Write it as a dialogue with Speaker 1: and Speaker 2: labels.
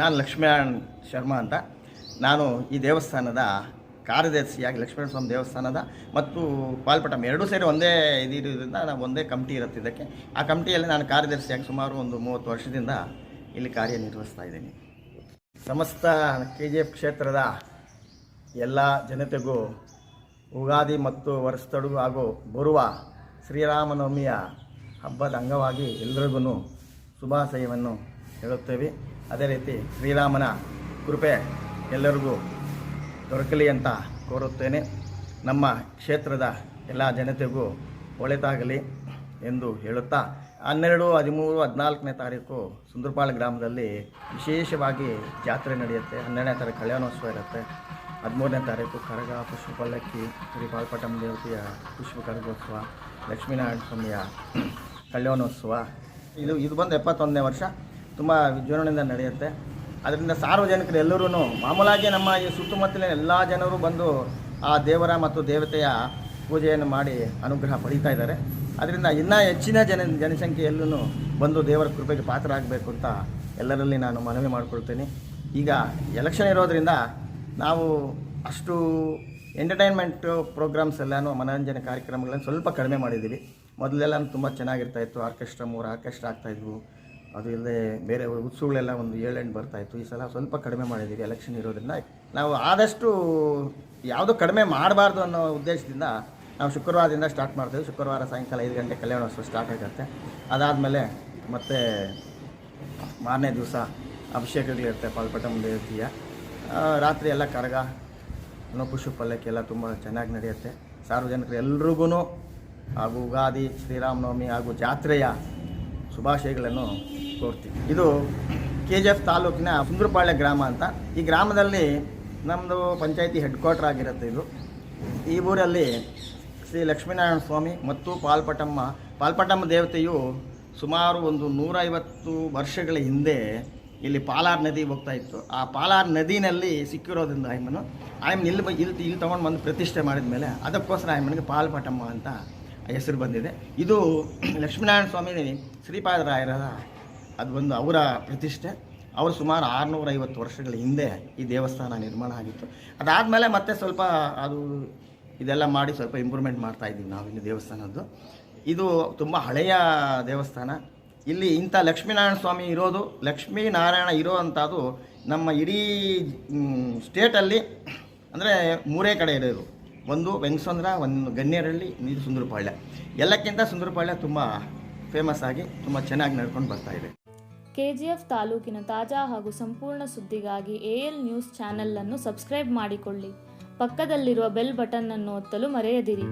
Speaker 1: ನಾನು ಲಕ್ಷ್ಮೀನಾರಾಯಣ್ ಶರ್ಮಾ ಅಂತ. ನಾನು ಈ ದೇವಸ್ಥಾನದ ಕಾರ್ಯದರ್ಶಿಯಾಗಿ ಲಕ್ಷ್ಮೀ ಸ್ವಾಮಿ ದೇವಸ್ಥಾನದ ಮತ್ತು ಪಾಲ್ಪಟಂ ಎರಡೂ ಸೇರಿ ಒಂದೇ ಇದಿರೋದ್ರಿಂದ ನಾವು ಒಂದೇ ಕಮಿಟಿ ಇರುತ್ತೆ ಇದಕ್ಕೆ. ಆ ಕಮಿಟಿಯಲ್ಲಿ ನಾನು ಕಾರ್ಯದರ್ಶಿಯಾಗಿ ಸುಮಾರು ಒಂದು ಮೂವತ್ತು ವರ್ಷದಿಂದ ಇಲ್ಲಿ ಕಾರ್ಯನಿರ್ವಹಿಸ್ತಾ ಇದ್ದೀನಿ. ಸಮಸ್ತ ಕೆ ಜಿ ಎಫ್ ಕ್ಷೇತ್ರದ ಎಲ್ಲ ಜನತೆಗೂ ಉಗಾದಿ ಮತ್ತು ವರ್ಷದೊಡಗು ಹಾಗೂ ಬರುವ ಶ್ರೀರಾಮನವಮಿಯ ಹಬ್ಬದ ಅಂಗವಾಗಿ ಎಲ್ರಿಗೂ ಶುಭಾಶಯವನ್ನು ಹೇಳುತ್ತೇವೆ. ಅದೇ ರೀತಿ ಶ್ರೀರಾಮನ ಕೃಪೆ ಎಲ್ಲರಿಗೂ ದೊರಕಲಿ ಅಂತ ಕೋರುತ್ತೇನೆ. ನಮ್ಮ ಕ್ಷೇತ್ರದ ಎಲ್ಲ ಜನತೆಗೂ ಒಳಿತಾಗಲಿ ಎಂದು ಹೇಳುತ್ತಾ, ಹನ್ನೆರಡು, ಹದಿಮೂರು, ಹದಿನಾಲ್ಕನೇ ತಾರೀಕು ಸುಂದರಪಾಳ ಗ್ರಾಮದಲ್ಲಿ ವಿಶೇಷವಾಗಿ ಜಾತ್ರೆ ನಡೆಯುತ್ತೆ. ಹನ್ನೆರಡನೇ ತಾರೀಕು ಕಲ್ಯಾಣೋತ್ಸವ ಇರುತ್ತೆ. ಹದಿಮೂರನೇ ತಾರೀಕು ಕರಗ ಪುಷ್ಪ ಪಲ್ಲಕ್ಕಿ ಶ್ರೀ ದೇವತೆಯ ಪುಷ್ಪ ಕರಗೋತ್ಸವ ಲಕ್ಷ್ಮೀನಾರಾಯಣ ಸ್ವಾಮಿಯ ಕಲ್ಯಾಣೋತ್ಸವ. ಇದು ಇದು ಬಂದು ಎಪ್ಪತ್ತೊಂದನೇ ವರ್ಷ. ತುಂಬ ವಿಜೃಂಭಣೆಯಿಂದ ನಡೆಯುತ್ತೆ. ಅದರಿಂದ ಸಾರ್ವಜನಿಕರು ಎಲ್ಲರೂ ಮಾಮೂಲಾಗಿ ನಮ್ಮ ಈ ಸುತ್ತಮುತ್ತಲಿನ ಎಲ್ಲ ಜನರು ಬಂದು ಆ ದೇವರ ಮತ್ತು ದೇವತೆಯ ಪೂಜೆಯನ್ನು ಮಾಡಿ ಅನುಗ್ರಹ ಪಡೀತಾ ಇದ್ದಾರೆ. ಅದರಿಂದ ಇನ್ನೂ ಹೆಚ್ಚಿನ ಜನ ಜನಸಂಖ್ಯೆಯಲ್ಲೂ ಬಂದು ದೇವರ ಕೃಪೆಗೆ ಪಾತ್ರರಾಗಬೇಕು ಅಂತ ಎಲ್ಲರಲ್ಲಿ ನಾನು ಮನವಿ ಮಾಡಿಕೊಳ್ತೇನೆ. ಈಗ ಎಲೆಕ್ಷನ್ ಇರೋದರಿಂದ ನಾವು ಅಷ್ಟು ಎಂಟರ್ಟೈನ್ಮೆಂಟ್ ಪ್ರೋಗ್ರಾಮ್ಸ್ ಎಲ್ಲನೂ ಮನೋರಂಜನೆ ಕಾರ್ಯಕ್ರಮಗಳನ್ನು ಸ್ವಲ್ಪ ಕಡಿಮೆ ಮಾಡಿದ್ದೀವಿ. ಮೊದಲೆಲ್ಲ ತುಂಬ ಚೆನ್ನಾಗಿರ್ತಾಯಿತ್ತು ಆರ್ಕೆಸ್ಟ್ರಾ ಮೂರು ಆರ್ಕೆಸ್ಟ್ರಾ ಆಗ್ತಾಯಿದ್ವು ಅದು ಇಲ್ಲದೆ ಬೇರೆ ಉತ್ಸವಗಳೆಲ್ಲ ಒಂದು ಏಳೆಂಟು ಬರ್ತಾಯಿತ್ತು ಈ ಸಲ ಸ್ವಲ್ಪ ಕಡಿಮೆ ಮಾಡಿದ್ದೀವಿ ಎಲೆಕ್ಷನ್ ಇರೋದ್ರಿಂದ. ನಾವು ಆದಷ್ಟು ಯಾವುದೂ ಕಡಿಮೆ ಮಾಡಬಾರ್ದು ಅನ್ನೋ ಉದ್ದೇಶದಿಂದ ನಾವು ಶುಕ್ರವಾರದಿಂದ ಸ್ಟಾರ್ಟ್ ಮಾಡ್ತೀವಿ. ಶುಕ್ರವಾರ ಸಾಯಂಕಾಲ ಐದು ಗಂಟೆ ಕಲ್ಯಾಣೋತ್ಸವ ಸ್ಟಾರ್ಟ್ ಆಗುತ್ತೆ. ಅದಾದಮೇಲೆ ಮತ್ತೆ ಮಾರನೇ ದಿವಸ ಅಭಿಷೇಕಗಳಿರುತ್ತೆ ಪಾಲ್ಪಟಂ ದೇವತೆಯ ರಾತ್ರಿ ಎಲ್ಲ ಕರಗ ಪುಷ್ಪ ಪಲ್ಲಕ್ಕಿ ಎಲ್ಲ ತುಂಬ ಚೆನ್ನಾಗಿ ನಡೆಯುತ್ತೆ. ಸಾರ್ವಜನಿಕರು ಎಲ್ರಿಗೂ ಹಾಗೂ ಉಗಾದಿ, ಶ್ರೀರಾಮನವಮಿ ಹಾಗೂ ಜಾತ್ರೆಯ ಶುಭಾಶಯಗಳನ್ನು ಕೋರ್ತೀವಿ ಇದು ಕೆ ಜಿ ಎಫ್ ತಾಲೂಕಿನ ಸುಂದರಪಾಳ್ಯ ಗ್ರಾಮ ಅಂತ. ಈ ಗ್ರಾಮದಲ್ಲಿ ನಮ್ಮದು ಪಂಚಾಯಿತಿ ಹೆಡ್ ಕ್ವಾರ್ಟರ್ ಆಗಿರುತ್ತೆ ಇದು. ಈ ಊರಲ್ಲಿ ಶ್ರೀ ಲಕ್ಷ್ಮೀನಾರಾಯಣ ಸ್ವಾಮಿ ಮತ್ತು ಪಾಲ್ಪಟಮ್ಮ ಪಾಲ್ಪಟಮ್ಮ ದೇವತೆಯು ಸುಮಾರು ಒಂದು ನೂರೈವತ್ತು ವರ್ಷಗಳ ಹಿಂದೆ ಇಲ್ಲಿ ಪಾಲಾರ್ ನದಿ ಹೋಗ್ತಾ ಇತ್ತು. ಆ ಪಾಲಾರ್ ನದಿನಲ್ಲಿ ಸಿಕ್ಕಿರೋದ್ರಿಂದ ಆಯಮ್ಮನು, ಆಯಮ್ಮನ ಇಲ್ಲಿ ಇಲ್ಲಿ ಇಲ್ಲಿ ತೊಗೊಂಡು ಬಂದು ಪ್ರತಿಷ್ಠೆ ಮಾಡಿದ ಮೇಲೆ ಅದಕ್ಕೋಸ್ಕರ ಆಯಮ್ಮನಿಗೆ ಪಾಲ್ಪಟಮ್ಮ ಅಂತ ಹೆಸರು ಬಂದಿದೆ. ಇದು ಲಕ್ಷ್ಮೀನಾರಾಯಣ ಸ್ವಾಮಿ ಶ್ರೀಪಾದರಾಯರ ಅದು ಒಂದು ಅವರ ಪ್ರತಿಷ್ಠೆ. ಅವರು ಸುಮಾರು ಆರುನೂರೈವತ್ತು ವರ್ಷಗಳ ಹಿಂದೆ ಈ ದೇವಸ್ಥಾನ ನಿರ್ಮಾಣ ಆಗಿತ್ತು. ಅದಾದಮೇಲೆ ಮತ್ತೆ ಸ್ವಲ್ಪ ಅದು ಇದೆಲ್ಲ ಮಾಡಿ ಸ್ವಲ್ಪ ಇಂಪ್ರೂವ್ಮೆಂಟ್ ಮಾಡ್ತಾ ಇದ್ದೀವಿ ನಾವು ಇಲ್ಲಿ ದೇವಸ್ಥಾನದ್ದು. ಇದು ತುಂಬ ಹಳೆಯ ದೇವಸ್ಥಾನ. ಇಲ್ಲಿ ಇಂಥ ಲಕ್ಷ್ಮೀನಾರಾಯಣ ಸ್ವಾಮಿ ಇರೋದು, ಲಕ್ಷ್ಮೀನಾರಾಯಣ ಇರೋ ಅಂಥದ್ದು ನಮ್ಮ ಇಡೀ ಸ್ಟೇಟಲ್ಲಿ ಅಂದರೆ ಮೂರೇ ಕಡೆ ಇರೋದು. ಒಂದು ವೆಂಗಸಂದ್ರ ಒಂದು ಗಣ್ಯರಳ್ಳಿ ನೀರು ಸುಂದರಪಾಳ್ಯ. ಎಲ್ಲಕ್ಕಿಂತ ಸುಂದರಪಾಳ್ಯ ತುಂಬ ಫೇಮಸ್ ಆಗಿ ತುಂಬ ಚೆನ್ನಾಗಿ ನಡ್ಕೊಂಡು ಬರ್ತಾ ಇದೆ.
Speaker 2: ಕೆಜಿಎಫ್ ತಾಲೂಕಿನ ತಾಜಾ ಹಾಗೂ ಸಂಪೂರ್ಣ ಸುದ್ದಿಗಾಗಿ ಎಎಲ್ ನ್ಯೂಸ್ ಚಾನೆಲ್ ಅನ್ನು ಸಬ್ಸ್ಕ್ರೈಬ್ ಮಾಡಿಕೊಳ್ಳಿ. ಪಕ್ಕದಲ್ಲಿರುವ ಬೆಲ್ ಬಟನ್ ಅನ್ನು ಒತ್ತಲು ಮರೆಯದಿರಿ.